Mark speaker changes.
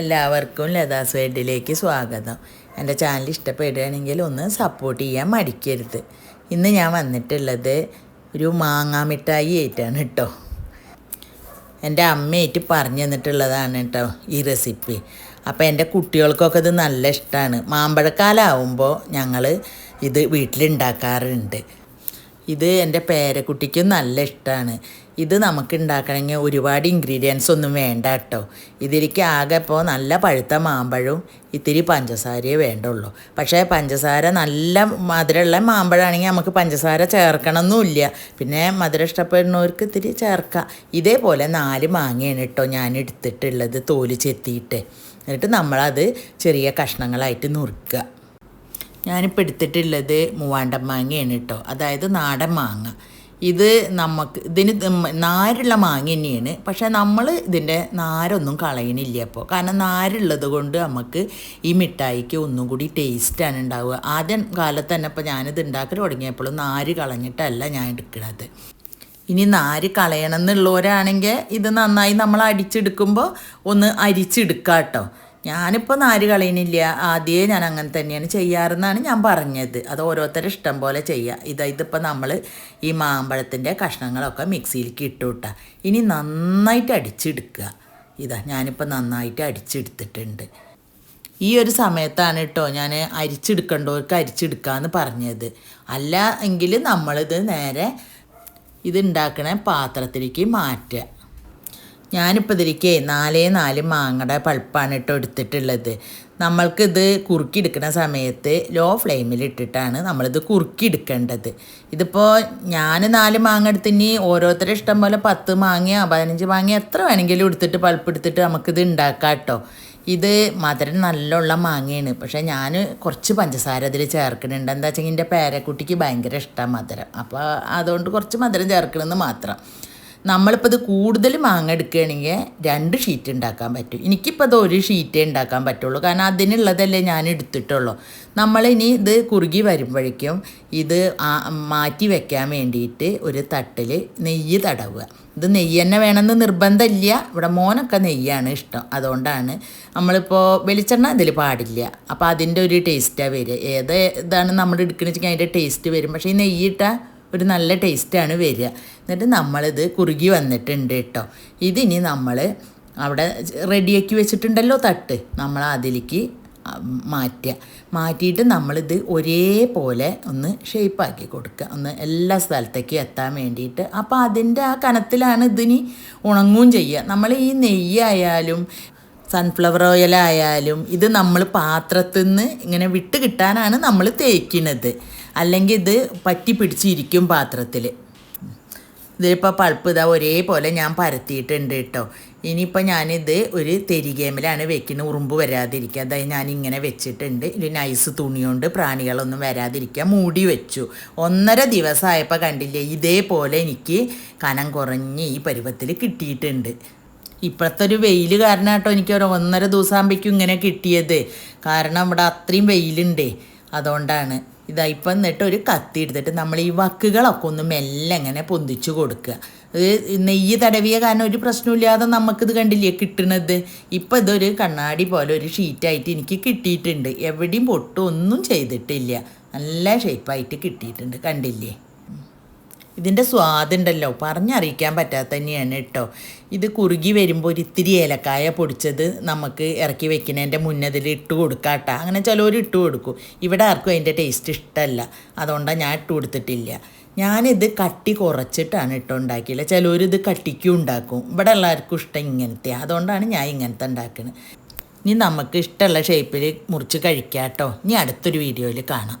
Speaker 1: എല്ലാവർക്കും ലതാസ് വേഡിലേക്ക് സ്വാഗതം. എന്റെ ചാനൽ ഇഷ്ടപ്പെടുകയാണെങ്കിൽ ഒന്ന് സപ്പോർട്ട് ചെയ്യാൻ മടിക്കരുത്. ഇന്ന് ഞാൻ വന്നിട്ടുള്ളത് ഒരു മാങ്ങാ മിഠായി ആയിട്ടാണ് കേട്ടോ. എന്റെ അമ്മയായിട്ട് പറഞ്ഞു തന്നിട്ടുള്ളതാണ് കേട്ടോ ഈ റെസിപ്പി അപ്പോൾ എന്റെ കുട്ടികൾക്കൊക്കെ ഇത് നല്ല ഇഷ്ടമാണ് മാമ്പഴക്കാലാവുമ്പോൾ ഞങ്ങൾ ഇത് വീട്ടിലുണ്ടാക്കാറുണ്ട്. ഇത് എന്റെ പേരക്കുട്ടിക്കും നല്ല ഇഷ്ടമാണ് ഇത് നമുക്ക് ഉണ്ടാക്കണമെങ്കിൽ ഒരുപാട് ഇൻഗ്രീഡിയൻസ് ഒന്നും വേണ്ട കേട്ടോ. ഇതിലേക്ക് ആകെ ഇപ്പോൾ നല്ല പഴുത്ത മാമ്പഴവും ഇത്തിരി പഞ്ചസാരയേ വേണ്ടുള്ളൂ. പക്ഷേ പഞ്ചസാര നല്ല മധുരമുള്ള മാമ്പഴമാണെങ്കിൽ നമുക്ക് പഞ്ചസാര ചേർക്കണമെന്നില്ല പിന്നെ മധുരം ഇഷ്ടപ്പെടുന്നവർക്ക് ഇത്തിരി ചേർക്കാം. ഇതേപോലെ നാല് മാങ്ങയാണ് കേട്ടോ ഞാൻ എടുത്തിട്ടുള്ളത് തോൽ ചെത്തിയിട്ട്. എന്നിട്ട് നമ്മളത് ചെറിയ കഷ്ണങ്ങളായിട്ട് നുറുക്കുക. ഞാനിപ്പോൾ എടുത്തിട്ടുള്ളത് മൂവാണ്ടൻ മാങ്ങയാണ് കേട്ടോ അതായത് നാടൻ മാങ്ങ. ഇത് നമുക്ക് ഇതിന് നാരുള്ള മാങ്ങ തന്നെയാണ്. പക്ഷേ നമ്മൾ ഇതിന്റെ നാരൊന്നും കളയണില്ല അപ്പോൾ കാരണം നാരുള്ളത് കൊണ്ട് നമുക്ക് ഈ മിഠായിക്ക് ഒന്നും കൂടി ടേസ്റ്റാണ് ഉണ്ടാവുക. ആദ്യം കാലത്ത് തന്നെ ഇപ്പോൾ ഞാനിത് ഉണ്ടാക്കി തുടങ്ങിയപ്പോഴും നാര് കളഞ്ഞിട്ടല്ല ഞാൻ എടുക്കുന്നത് ഇനി നാര് കളയണം എന്നുള്ളവരാണെങ്കിൽ ഇത് നന്നായി നമ്മൾ അടിച്ചെടുക്കുമ്പോൾ ഒന്ന് അരിച്ചെടുക്കാം കേട്ടോ ഞാനിപ്പോൾ നാര് കളയണില്ല ആദ്യമേ ഞാൻ അങ്ങനെ തന്നെയാണ് ചെയ്യാറെന്നാണ് ഞാൻ പറഞ്ഞത്. അത് ഓരോരുത്തരും ഇഷ്ടം പോലെ ചെയ്യുക ഇതാ ഇതിപ്പോൾ നമ്മൾ ഈ മാമ്പഴത്തിന്റെ കഷ്ണങ്ങളൊക്കെ മിക്സിയിലേക്ക് ഇട്ടു വിട്ടാ ഇനി നന്നായിട്ട് അടിച്ചെടുക്കുക. ഇതാ ഞാനിപ്പോൾ നന്നായിട്ട് അടിച്ചെടുത്തിട്ടുണ്ട്. ഈ ഒരു സമയത്താണ് കേട്ടോ ഞാൻ അരിച്ചെടുക്കേണ്ടവർക്ക് അരിച്ചെടുക്കാമെന്ന് പറഞ്ഞത്. അല്ല എങ്കിൽ നമ്മളിത് നേരെ ഇത് ഉണ്ടാക്കണ പാത്രത്തിലേക്ക് മാറ്റുക. ഞാനിപ്പോൾ ഇതിലേക്ക് നാലേ നാല് മാങ്ങയുടെ പൾപ്പാണ് കേട്ടോ എടുത്തിട്ടുള്ളത്. നമ്മൾക്കിത് കുറുക്കിയെടുക്കുന്ന സമയത്ത് ലോ ഫ്ലെയിമിൽ ഇട്ടിട്ടാണ് നമ്മളിത് കുറുക്കിയെടുക്കേണ്ടത്. ഇതിപ്പോൾ ഞാൻ നാല് മാങ്ങ എടുത്തിനി ഓരോരുത്തരുടെ ഇഷ്ടം പോലെ പത്ത് മാങ്ങയോ പതിനഞ്ച് മാങ്ങയോ എത്ര വേണമെങ്കിലും എടുത്തിട്ട് പൾപ്പ് എടുത്തിട്ട് നമുക്കിത് ഉണ്ടാക്കാം കേട്ടോ. ഇത് മധുരം നല്ലുള്ള മാങ്ങയാണ്. പക്ഷേ ഞാൻ കുറച്ച് പഞ്ചസാര അതിൽ ചേർക്കുന്നുണ്ട്. എന്താ വെച്ചെങ്കിൽ എന്റെ പേരക്കുട്ടിക്ക് ഭയങ്കര ഇഷ്ടമാണ് മധുരം. അപ്പോൾ അതുകൊണ്ട് കുറച്ച് മധുരം ചേർക്കണമെന്ന് മാത്രം. നമ്മളിപ്പോൾ ഇത് കൂടുതൽ മാങ്ങ എടുക്കുകയാണെങ്കിൽ രണ്ട് ഷീറ്റ് ഉണ്ടാക്കാൻ പറ്റും. എനിക്കിപ്പോൾ അത് ഒരു ഷീറ്റേ ഉണ്ടാക്കാൻ പറ്റുള്ളൂ. കാരണം അതിനുള്ളതല്ലേ ഞാൻ എടുത്തിട്ടുള്ളൂ. നമ്മളിനി ഇത് കുറുകി വരുമ്പോഴേക്കും ഇത് മാറ്റി വെക്കാൻ വേണ്ടിയിട്ട് ഒരു തട്ടിൽ നെയ്യ് തടവുക. ഇത് നെയ്യ് തന്നെ വേണമെന്ന് നിർബന്ധമില്ല. ഇവിടെ മോനൊക്കെ നെയ്യാണ് ഇഷ്ടം. അതുകൊണ്ടാണ് നമ്മളിപ്പോൾ വെളിച്ചെണ്ണ ഇതിൽ പാടില്ല. അപ്പോൾ അതിന്റെ ഒരു ടേസ്റ്റാണ് വരിക. ഏത് ഇതാണ് നമ്മൾ എടുക്കണമെന്ന് വെച്ചാൽ അതിന്റെ ടേസ്റ്റ് വരും. പക്ഷേ ഈ നെയ്യിട്ടാൽ ഒരു നല്ല ടേസ്റ്റാണ് വരിക. എന്നിട്ട് നമ്മളിത് കുറുകി വന്നിട്ടുണ്ട് കേട്ടോ. ഇതിനി നമ്മൾ അവിടെ റെഡിയാക്കി വെച്ചിട്ടുണ്ടല്ലോ തട്ട്. നമ്മൾ അതിലേക്ക് മാറ്റുക. മാറ്റിയിട്ട് നമ്മളിത് ഒരേപോലെ ഒന്ന് ഷേപ്പാക്കി കൊടുക്കുക. ഒന്ന് എല്ലാ സ്ഥലത്തേക്കും എത്താൻ വേണ്ടിയിട്ട്. അപ്പോൾ അതിന്റെ ആ കനത്തിലാണ് ഇതിനി ഉണങ്ങുകയും ചെയ്യുക. നമ്മൾ ഈ നെയ്യായാലും സൺഫ്ലവർ ഓയിലായാലും ഇത് നമ്മൾ പാത്രത്തിൽ നിന്ന് ഇങ്ങനെ വിട്ട് കിട്ടാനാണ് നമ്മൾ തേക്കുന്നത്. അല്ലെങ്കിൽ ഇത് പറ്റി പിടിച്ചിരിക്കും പാത്രത്തിൽ ഇതിലിപ്പോൾ പൾപ്പ് ഇതാ ഒരേപോലെ ഞാൻ പരത്തിയിട്ടുണ്ട് കേട്ടോ. ഇനിയിപ്പോൾ ഞാനിത് ഒരു തെരികേമിലാണ് വെക്കുന്നത് ഉറുമ്പ് വരാതിരിക്കുക. അതായത് ഞാൻ ഇങ്ങനെ വെച്ചിട്ടുണ്ട്. ഒരു നൈസ് തുണി കൊണ്ട് പ്രാണികളൊന്നും വരാതിരിക്കുക. മൂടി വെച്ചു. ഒന്നര ദിവസമായപ്പോൾ കണ്ടില്ലേ ഇതേപോലെ എനിക്ക് കനം കുറഞ്ഞ് ഈ പരുവത്തിൽ കിട്ടിയിട്ടുണ്ട്. ഇപ്പോഴത്തെ ഒരു വെയിൽ കാരണം കേട്ടോ എനിക്ക് ഒരു ഒന്നര ദിവസമാകുമ്പോഴേക്കും ഇങ്ങനെ കിട്ടിയത്. കാരണം ഇവിടെ അത്രയും വെയിലുണ്ടേ. അതുകൊണ്ടാണ്. ഇതാ ഇപ്പം എന്നിട്ട് ഒരു കത്തി എടുത്തിട്ട് നമ്മൾ ഈ വക്കുകളൊക്കെ ഒന്ന് മെല്ലെ ഇങ്ങനെ പൊന്തിച്ചു കൊടുക്കുക. നെയ്യ് തടവിയ കാരണം ഒരു പ്രശ്നമില്ലാതെ നമുക്കിത് കണ്ടില്ലേ കിട്ടണത്? ഇപ്പം ഇതൊരു കണ്ണാടി പോലെ ഒരു ഷീറ്റായിട്ട് എനിക്ക് കിട്ടിയിട്ടുണ്ട്. എവിടെയും പൊട്ടും ഒന്നും ചെയ്തിട്ടില്ല. നല്ല ഷേപ്പായിട്ട് കിട്ടിയിട്ടുണ്ട്. കണ്ടില്ലേ? ഇതിന്റെ സ്വാദുണ്ടല്ലോ. പറഞ്ഞറിയിക്കാൻ പറ്റാത്ത തന്നെയാണ് കേട്ടോ. ഇത് കുറുകി വരുമ്പോൾ ഒരു ഇത്തിരി ഏലക്കായ പൊടിച്ചത് നമുക്ക് ഇറക്കി വെക്കുന്നതിന്റെ മുന്നതിൽ ഇട്ട് കൊടുക്കാം കേട്ടോ. അങ്ങനെ ചിലവർ ഇട്ട് കൊടുക്കും. ഇവിടെ ആർക്കും അതിന്റെ ടേസ്റ്റ് ഇഷ്ടമല്ല. അതുകൊണ്ടാണ് ഞാൻ ഇട്ട് കൊടുത്തിട്ടില്ല. ഞാനിത് കട്ടി കുറച്ചിട്ടാണ് ഇട്ട് ഉണ്ടാക്കിയില്ല ചിലവർ ഇത് കട്ടിക്കും ഉണ്ടാക്കും. ഇവിടെ എല്ലാവർക്കും ഇഷ്ടം ഇങ്ങനത്തെ. അതുകൊണ്ടാണ് ഞാൻ ഇങ്ങനത്തെ ഉണ്ടാക്കുന്നത് ഇനി നമുക്ക് ഇഷ്ടമുള്ള ഷേപ്പിൽ മുറിച്ച് കഴിക്കാം കേട്ടോ. ഇനി അടുത്തൊരു വീഡിയോയിൽ കാണാം.